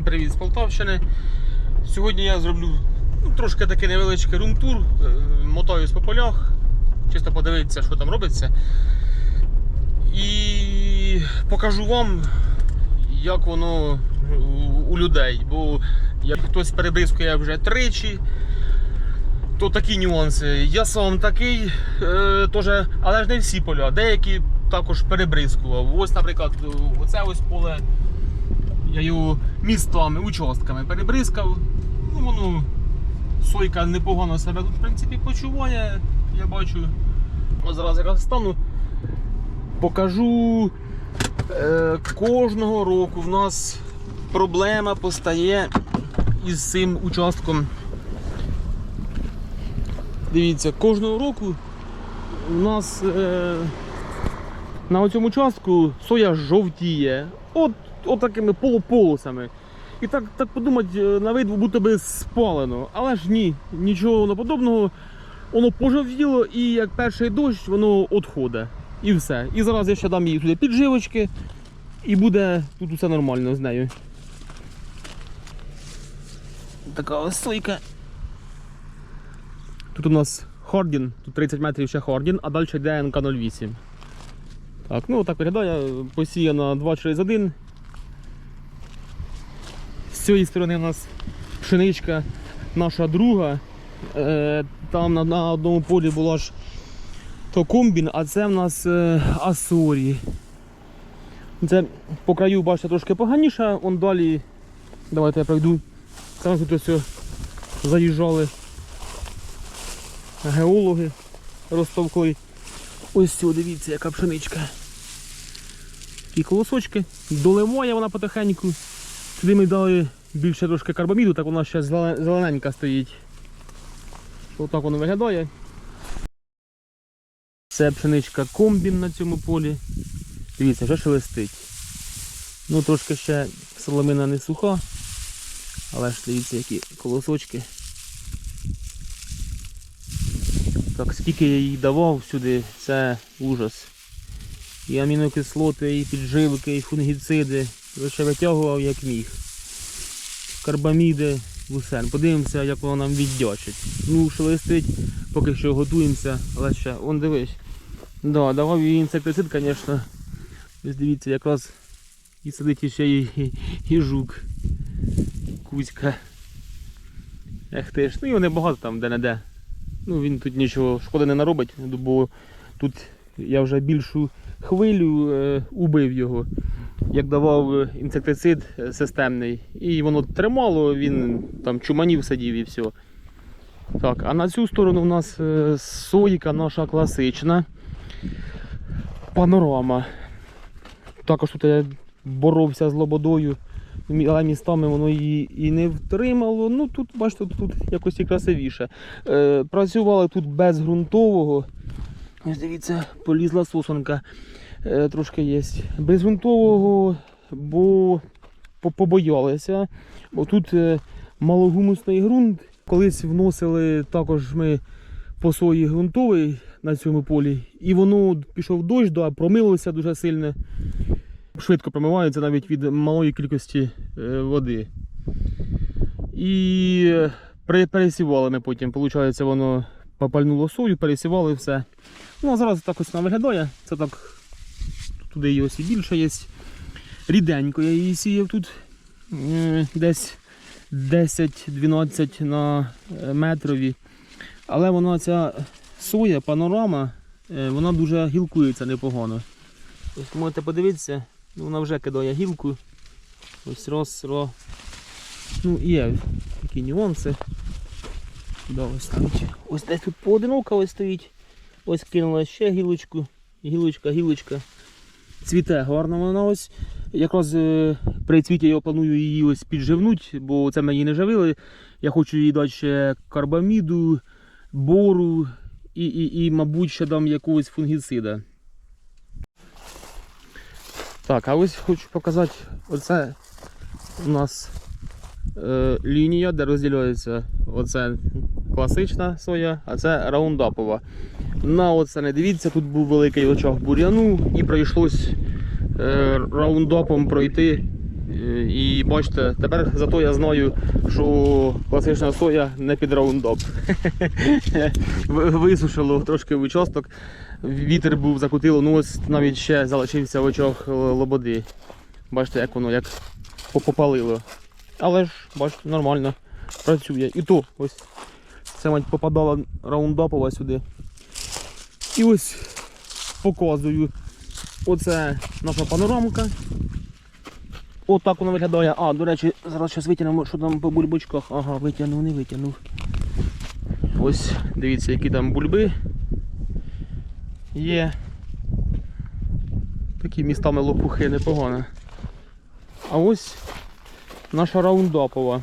Всім привіт з Полтавщини. Сьогодні я зроблю ну, трошки такий невеличкий рум-тур. Е, Мотаюсь по полях, чисто подивитися, що там робиться. І покажу вам, як воно у- людей. Бо як хтось перебризкує вже тричі, то такі нюанси. Я сам такий, е, теж, але ж не всі поля, деякі також перебризкував. Ось, наприклад, оце ось поле. Я його містами, участками перебризкав. Ну, воно сойка непогано себе тут в принципі почуває, я бачу. Ось зараз якраз стану. Покажу. Е, кожного року в нас проблема постає із цим участком. Дивіться, кожного року у нас е, на цьому участку соя жовтіє. От, от такими полуполосами. І так, так подумати, е, на вид будто би спалено. Але ж ні, нічого воно подобного. Воно пожовтіло і як перший дощ, воно відходить. І все. І зараз я ще дам їй туди підживочки. І буде тут усе нормально з нею. Така ось стойка. Тут у нас Хордін, тут 30 метрів ще Хордін, а далі йде НК-08. Так, ну так виглядає, посіяно 2 через 1. Цієї сторони у нас пшеничка наша друга. Е, там на, одному полі була ж то комбін, а це в нас е, Асорі. Це по краю, бачите, трошки поганіше, он далі. Давайте я пройду. Там тут ось заїжджали геологи розтовкли. Ось цю, дивіться, яка пшеничка. Такі колосочки. Доливає вона потихеньку. Сюди ми дали більше трошки карбаміду, так вона ще зеле- зелененька стоїть. Отак воно виглядає. Це пшеничка комбін на цьому полі. Дивіться, вже шелестить. Ну трошки ще соломина не суха. Але ж дивіться, які колосочки. Так, скільки я їй давав сюди, це ужас. І амінокислоти, і підживки, і фунгіциди. Лише витягував як міг. Карбаміди, усе. Подивимося, як воно нам віддячить. Ну, шелестить, поки що готуємося, але ще, вон дивись. Да, давав їй інсектицид, звісно. Ось дивіться, якраз і сидить іще і, і, і жук. Кузька. Ех ти ж, ну його небагато там де-не-де. Ну він тут нічого шкоди не наробить, бо тут я вже більшу хвилю е, убив його, як давав інсектицид е, системний. І воно тримало, він там чуманів сидів і все. Так, а на цю сторону у нас е, сойка наша класична. Панорама. Також тут я боровся з лободою, але містами воно її і не втримало. Ну тут, бачите, тут якось і красивіше. Е, працювали тут без ґрунтового. Ось дивіться, полізла сосонка. Е, трошки є. Без ґрунтового, бо по- побоялися. Бо тут е, малогумусний ґрунт. Колись вносили також ми по сої ґрунтовий на цьому полі. І воно пішов дощ, да, промилося дуже сильно. Швидко промивається навіть від малої кількості е, води. І пересівали ми потім. Виходить, воно попальнуло сою, пересівали все. Ну а зараз так ось вона виглядає. Це так туди її ось і більше є. Ріденько я її сіяв тут е, десь 10-12 на е, метрові. Але вона ця соя, панорама, е, вона дуже гілкується непогано. Ось можете подивитися, ну, вона вже кидає гілку. Ось раз, раз. Ну є такі нюанси. Да, ось навіть. Ось десь тут поодинока ось стоїть. Ось кинула ще гілочку. Гілочка, гілочка. Цвіте гарно вона ось. Якраз е, при цвіті я планую її ось підживнути, бо це її не живили. Я хочу їй дати ще карбаміду, бору і, і, і мабуть, ще дам якогось фунгіцида. Так, а ось хочу показати, оце у нас е, лінія, де розділяється оце класична соя, а це раундапова. На оце не дивіться, тут був великий очаг бур'яну і прийшлось е, раундапом пройти Е, І бачите, тепер зато я знаю, що класична соя не під раундап. Висушило трошки участок, вітер був закутило, ну ось навіть ще залишився в очах е, лободи. Бачите, як воно як попалило. Але ж, бачите, нормально працює. І то ось це мать попадала раундапова сюди. І ось показую. Оце наша панорамка. Отак воно виглядає. А, до речі, зараз щось витягнемо, що там по бульбочках. Ага, витягнув, не витягнув. Ось, дивіться, які там бульби є. Такі містами лопухи непогано. А ось наша раундапова.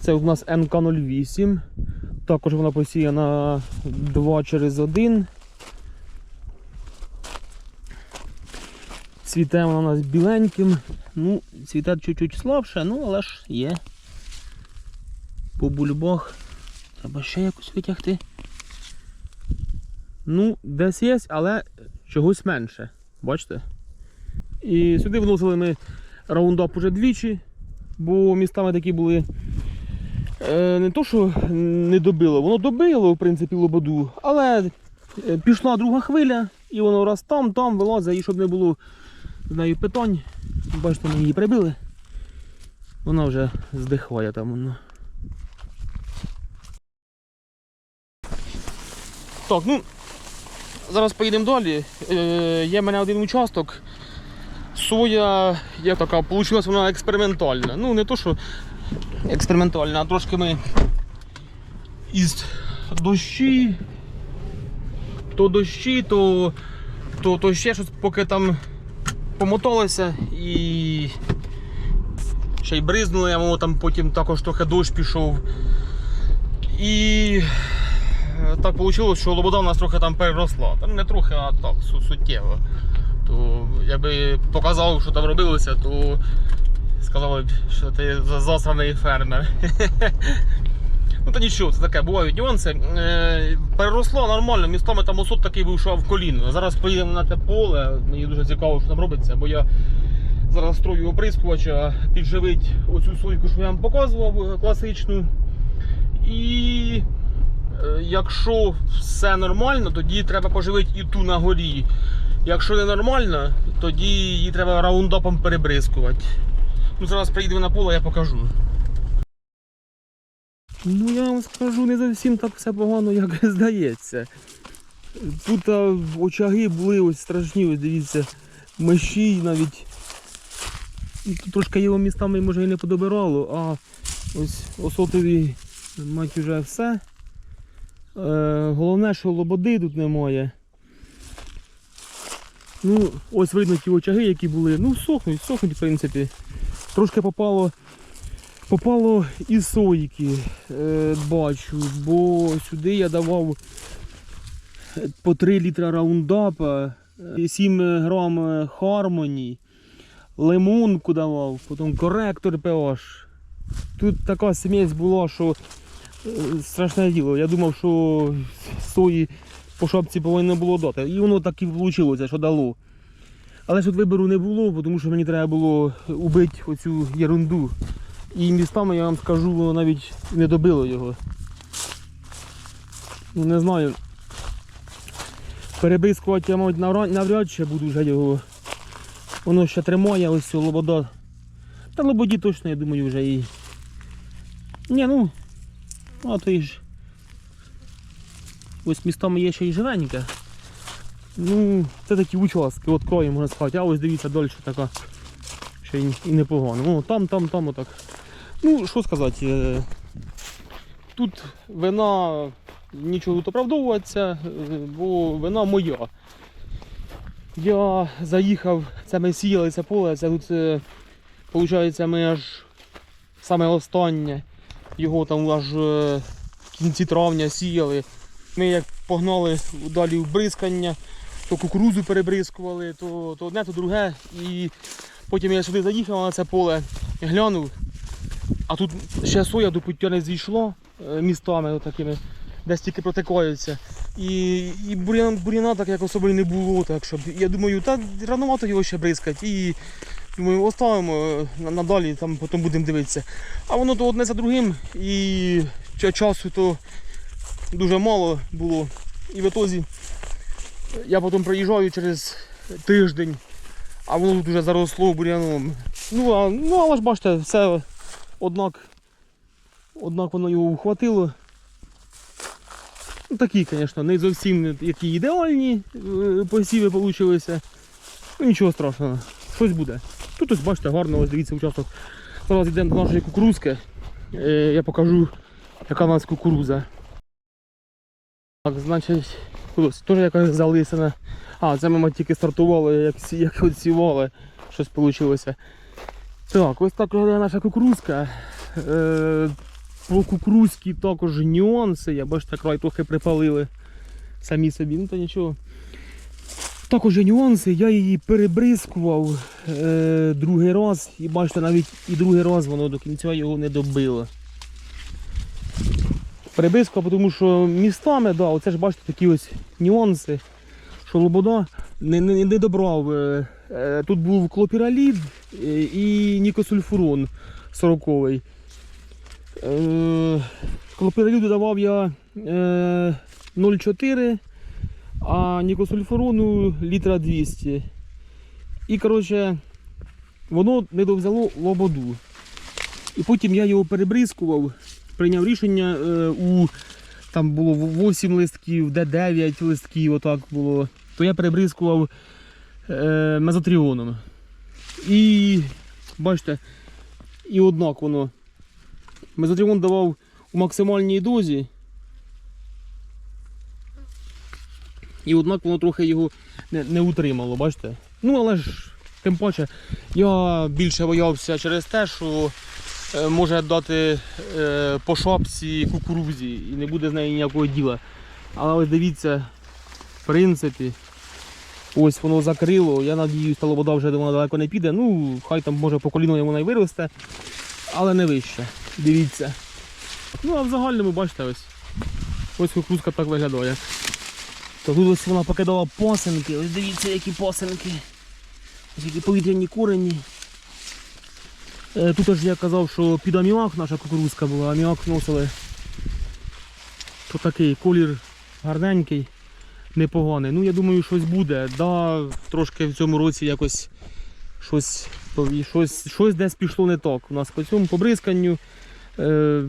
Це у нас НК08. Також вона посіяна 2 через 1. Цвіте вона у нас біленьким. Ну, цвіте чуть-чуть слабше, ну але ж є. По бульбах. Треба ще якось витягти. Ну, десь є, але чогось менше. Бачите? І сюди вносили ми раундап уже двічі, бо містами такі були. Е, не то, що не добило, воно добило, в принципі, лободу, але е, пішла друга хвиля, і воно раз там, там вилазить, і щоб не було з нею питань. Бачите, ми її прибили. Вона вже здихає там. Воно. Так, ну зараз поїдемо далі. Е, є в мене один участок. Соя, як така, вийшла вона експериментальна. Ну, не то, що експериментальна, а трошки ми із дощі, то дощі, то, то, то ще щось, поки там помоталося і ще й бризнули, а там потім також трохи дощ пішов. І е, так вийшло, що лобода у нас трохи там переросла. Там не трохи, а так, су- суттєво. То якби показав, що там робилося, то сказали б, що ти за- засраний фермер. Ну та нічого, це таке, бувають нюанси. Е, переросло нормально, містами там осот такий що в коліно. Зараз поїдемо на те поле, мені дуже цікаво, що там робиться, бо я зараз строю оприскувача, підживить оцю сойку, що я вам показував, е, класичну. І е, якщо все нормально, тоді треба поживити і ту на горі. Якщо не нормально, тоді її треба раундапом перебризкувати. Ну, зараз приїдемо на поле, я покажу. Ну я вам скажу, не зовсім так все погано, як здається. Тут очаги були ось страшні, ось дивіться, меші навіть. Тут трошки його містами може і не подобирало, а ось осотові мать уже все. Е, головне, що лободи тут немає. Ну, ось видно ті очаги, які були. Ну, сохнуть, сохнуть, в принципі. Трошки попало попало і сойки, е, бачу, бо сюди я давав е, по 3 літра раундапа, е, 7 грам е, Harmony, лимонку давав, потім коректор PH. Тут така смесь була, що е, страшне діло. Я думав, що сої по шапці повинно було дати. І воно так і вийшло, що дало. Але ж тут вибору не було, тому що мені треба було убити оцю ерунду. І містами я вам скажу, воно навіть не добило його. Ну не знаю. Перебризкувати я, мабуть, навряд, чи буду вже його. Воно ще тримає, ось лобода. Та лободі точно, я думаю, вже і. Ні, ну. А то і ж. Ось містами є ще й живеньке. Ну, це такі участки, от крої можна сказати, а ось дивіться далі така. Ще й, непогано. Ну, там, там, там отак. Ну, що сказати, е, тут вина нічого тут оправдовуватися, е, бо вина моя. Я заїхав, це ми сіяли це поле, це тут, виходить, ми аж саме останнє, його там аж е, в кінці травня сіяли. Ми як погнали далі в бризкання, то кукурузу перебризкували, то, то одне, то друге. І потім я сюди заїхав на це поле, глянув, а тут ще соя до пуття не зійшло е, містами такими, десь тільки протикаються. І, і бур'яна, бур'яна так як особо й не було. Так, щоб, я думаю, та рановато його ще бризкати. І Думаю, оставимо е, надалі, там потім будемо дивитися. А воно то одне за другим і часу то дуже мало було. І в ітозі я потім приїжджаю через тиждень, а воно тут вже заросло бур'яном. Ну, а, ну, але ж бачите, все однак, однак воно його вхватило. Ну, такі, звісно, не зовсім які ідеальні е, посіви вийшли. Ну нічого страшного, щось буде. Тут ось бачите, гарно, ось дивіться участок. Зараз йдемо до нашої кукурузки. Е, я покажу, яка у нас кукуруза. Так, значить, ось теж якась залисана. А, це ми тільки стартували, як, як от сівали, щось вийшло. Так, ось так виглядає наша кукурузка. Е, по кукурузці також нюанси. Я бачите, край трохи припалили самі собі, ну то нічого. Також нюанси, я її перебризкував е, другий раз, і бачите, навіть і другий раз воно до кінця його не добило. Перебризкував, тому що містами, да, оце ж бачите такі ось нюанси, що Лобода не, не, не добрав. Е, е, тут був клопіралід е, і нікосульфурон 40 Е, клопіраліду давав я е, 0,4 а нікосульфурону літра 200. І, коротше, воно не довзяло лободу. І потім я його перебризкував, прийняв рішення е, у там було 8 листків, де 9 листків, отак було. То я перебризкував е, мезотріоном. І бачите, і однак воно. Мезотріон давав у максимальній дозі. І однак воно трохи його не, не утримало, бачите? Ну, але ж, тим паче, я більше боявся через те, що може дати е, по шапці кукурузі і не буде з неї ніякого діла. Але ось дивіться, в принципі, ось воно закрило. Я надіюсь, та лобода вже вона далеко не піде. Ну, хай там може по коліну вона й виросте, але не вище. Дивіться. Ну, а в загальному, бачите, ось. Ось кукурузка так виглядає. То тут ось вона покидала посинки, ось дивіться, які посинки. Ось які повітряні корені. Е, Тут аж я казав, що під аміак наша кукурузка була, аміак вносили. То такий колір гарненький, непоганий. Ну я думаю, щось буде. Да, трошки в цьому році якось щось, щось, щось десь пішло не так. У нас по цьому побризканню. Е,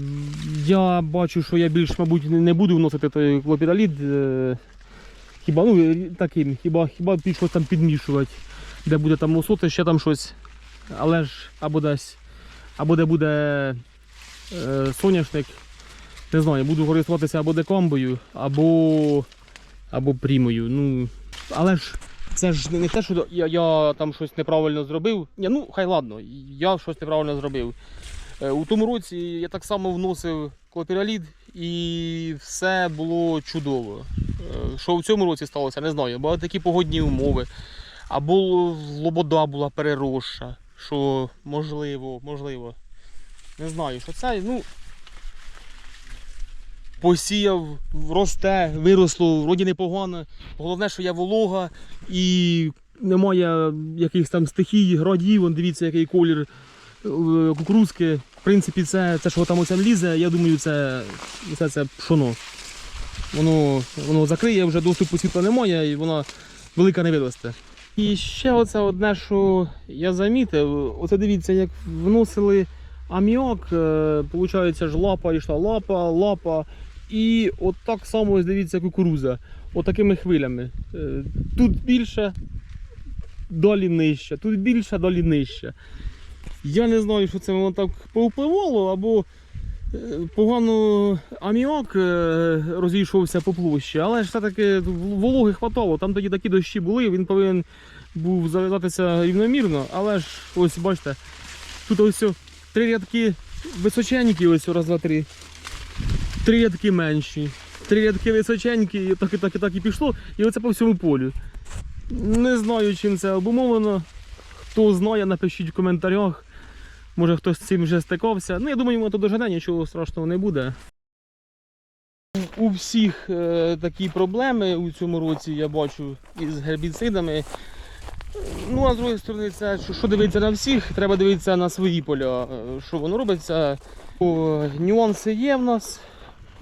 я бачу, що я більш, мабуть, не буду вносити той клопідалід. Е, Хіба ну таким, хіба хіба щось там підмішувати, де буде там мусоти, ще там щось. Але ж або десь, або де буде е, соняшник. Не знаю, буду користуватися або декомбою, або, або прімою. Ну, але ж це ж не те, що я, я там щось неправильно зробив. Ні, ну хай ладно, я щось неправильно зробив. Е, У тому році я так само вносив клопіралід і все було чудово. Е, Що в цьому році сталося, не знаю. Були такі погодні умови. Або лобода була переросша, що можливо, можливо. Не знаю, що це. Ну, посіяв, росте, виросло, вроді непогано. Головне, що є волога і немає якихось там стихій, градів. Вон дивіться, який колір е, кукурузки. В принципі, це, це що там оце лізе, я думаю, це, це, це пшоно. Воно, воно закриє, вже доступу світла немає і вона велика не виросте. І ще оце одне, що я замітив, оце дивіться, як вносили аміак, е, получається ж лапа йшла лапа, лапа. І от так само ось дивіться кукуруза. Отакими хвилями. Е, Тут більше, далі нижче, тут більше, далі нижче. Я не знаю, що це воно так повпливало, або е, погано аміак е, розійшовся по площі, але ж все-таки вологи хватало. Там тоді такі дощі були, він повинен був зав'язатися рівномірно, але ж ось бачите, тут ось три рядки височенькі, ось раз, два, три. Три рядки менші. Три рядки височенькі, і так і так і так і пішло, і оце по всьому полю. Не знаю, чим це обумовлено. Хто знає, напишіть в коментарях. Може хтось з цим вже стикався. Ну, я думаю, воно то дожене, нічого страшного не буде. У всіх е, такі проблеми у цьому році я бачу із гербіцидами. Ну, а з другої сторони, це що, що дивитися на всіх, треба дивитися на свої поля, е, що воно робиться. О, нюанси є в нас.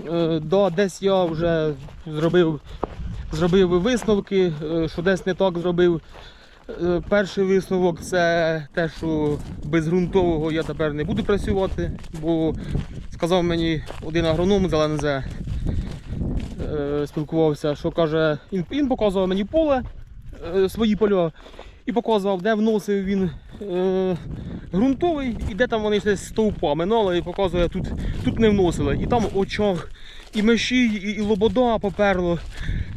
Е, Да, десь я вже зробив, зробив висновки, е, що десь не так зробив. Е, Перший висновок це те, що без ґрунтового я тепер не буду працювати, бо сказав мені один агроном з ЛНЗ, е, спілкувався, що каже, він, показував мені поле, е, свої поля, і показував, де вносив він ґрунтовий і де там вони йшли стовпа минали і показує, тут, тут не вносили. І там очаг, і меші, і, і лобода поперло.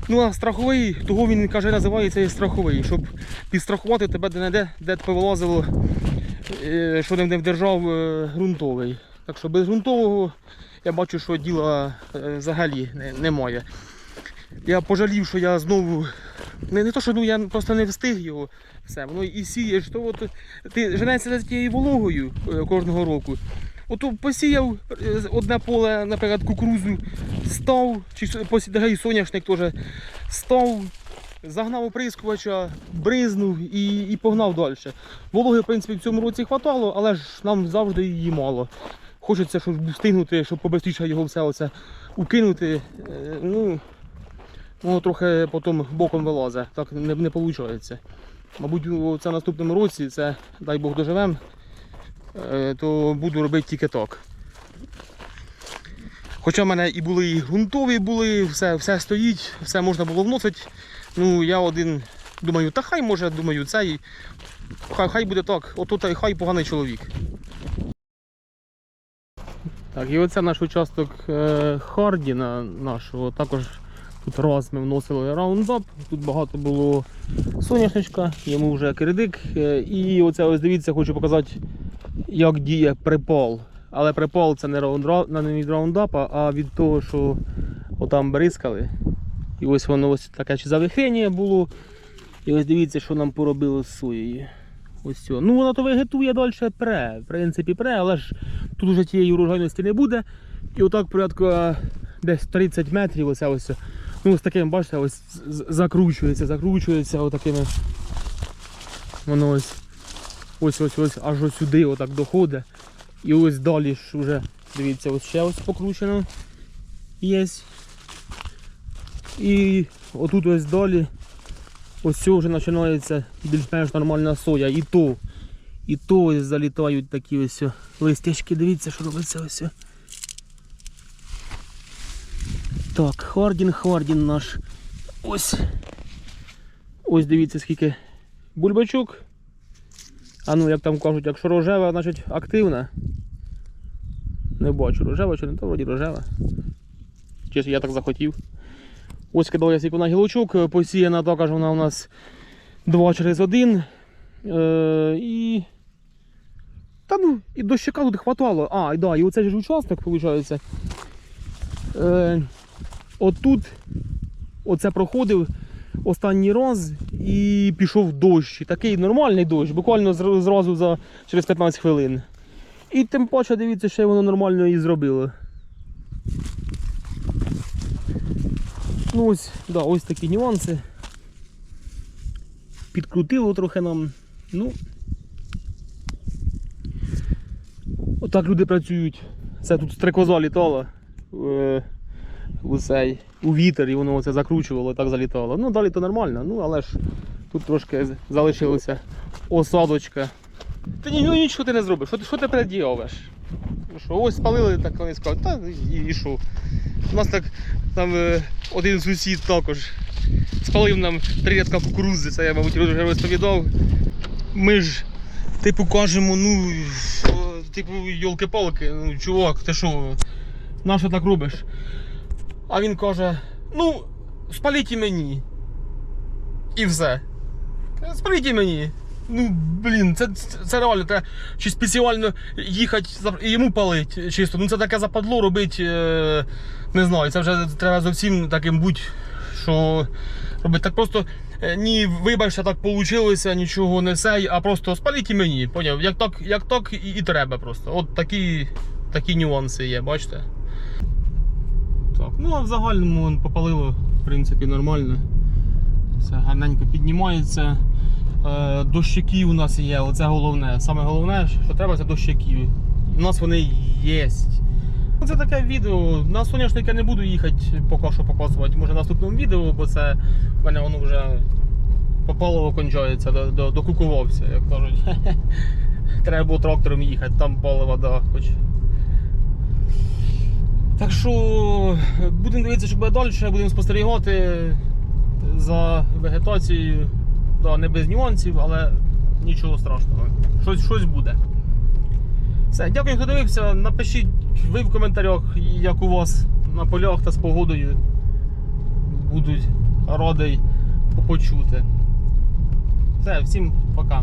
Ну а страховий, того він каже, називається і страховий, щоб підстрахувати тебе де не де, де тебе вилазило, е, що не вдержав е, ґрунтовий. Так що без ґрунтового я бачу, що діла е, взагалі немає. Я пожалів, що я знову. Не, не то, що ну, я просто не встиг його. Все, воно і сієш, то от ти женеться за тією вологою кожного року. Ото посіяв е, одне поле, наприклад, кукурузу, став, чи і соняшник теж став, загнав оприскувача, бризнув і, і погнав далі. Вологи, в принципі, в цьому році хватало, але ж нам завжди її мало. Хочеться, щоб встигнути, щоб побистріше його все оце укинути. Е, Ну, воно трохи потім боком вилазить, так не, не виходить. Мабуть, це наступному році, це дай Бог доживемо, то буду робити тільки так. Хоча в мене і були і ґрунтові були, все, все стоїть, все можна було вносити. Ну, я один думаю, та хай може, думаю, цей. Хай, хай буде так, ото та хай поганий чоловік. Так, і оце наш участок е, Хардіна нашого. Також тут раз ми вносили раундап, тут багато було соняшничка, йому вже кредик. Е, і оце ось дивіться, хочу показати, як діє припал. Але припал це не, від раундапа, а від того, що отам бризкали. І ось воно ось таке чи завихрення було. І ось дивіться, що нам поробило з соєю. Ось цього. Ну воно то вегетує далі пре. В принципі, пре, але ж тут вже тієї урожайності не буде. І отак порядку десь 30 метрів оце ось. Ну ось таким, бачите, ось з- з- закручується, закручується отакими. Воно ось ось ось ось аж ось сюди отак доходить. І ось далі ж вже, дивіться, ось ще ось покручено. Є. І отут ось далі. Ось вже починається більш-менш нормальна соя. І то, і то ось залітають такі ось листячки. Дивіться, що робиться ось. Так, Хардін, Хардін наш. Ось. Ось дивіться, скільки бульбачок. А ну, як там кажуть, якщо рожева, значить активна. Не бачу, рожева чи не то, вроді рожева. Чесно, я так захотів. Ось кидав я сіку гілочок, посіяна також вона у нас 2 через 1. Е, і. Та ну, і дощика тут хватало. А, і да, і оцей ж участок, виходить. Е, отут оце проходив останній раз і пішов дощ. Такий нормальний дощ, буквально зразу за, через 15 хвилин. І тим паче, дивіться, ще воно нормально і зробило. Ну ось, да, ось такі нюанси. Підкрутило трохи нам. Ну. Отак люди працюють. Це тут стрекоза літала е, у, цей, у вітер і воно оце закручувало, так залітало. Ну далі то нормально, ну але ж тут трошки залишилася осадочка. Та ні, ну нічого ти не зробиш. Що ти, що ти пред'явиш? Ну Що, ось спалили так колись кажуть, та і, і що? У нас так там е, один сусід також спалив нам три рядка кукурузи, це я, мабуть, розповідав. Ми ж, типу, кажемо, ну, типу, йолки-палки, ну, чувак, ти що, на що так робиш? А він каже, ну, спаліть і мені. І все. Спаліть і мені. Ну, блін, це, це, реально, треба чи спеціально їхати йому палить чисто. Ну це таке западло робить, е, не знаю, це вже треба зовсім таким бути, що робити. Так просто е, ні, вибачте, так вийшло, нічого не сей, а просто спаліть і мені. Поняв? Як так, як так і, і треба просто. От такі, такі нюанси є, бачите? Ну а в загальному попалило, в принципі, нормально. Все гарненько піднімається. Е, дощики у нас є, оце головне. Саме головне, що треба, це дощики. У нас вони є. Це таке відео. На соняшник я не буду їхати поки що показувати. Може в наступному відео, бо це в мене воно вже попалово кончається, до, до, докукувався, як кажуть. Треба було трактором їхати, там палива, да, хоч. Так що будемо дивитися, що буде далі, будемо спостерігати за вегетацією. Да, не без нюансів, але нічого страшного. Щось, щось буде. Все, дякую, хто дивився. Напишіть ви в коментарях, як у вас на полях та з погодою. Будуть радий почути. Все, всім пока.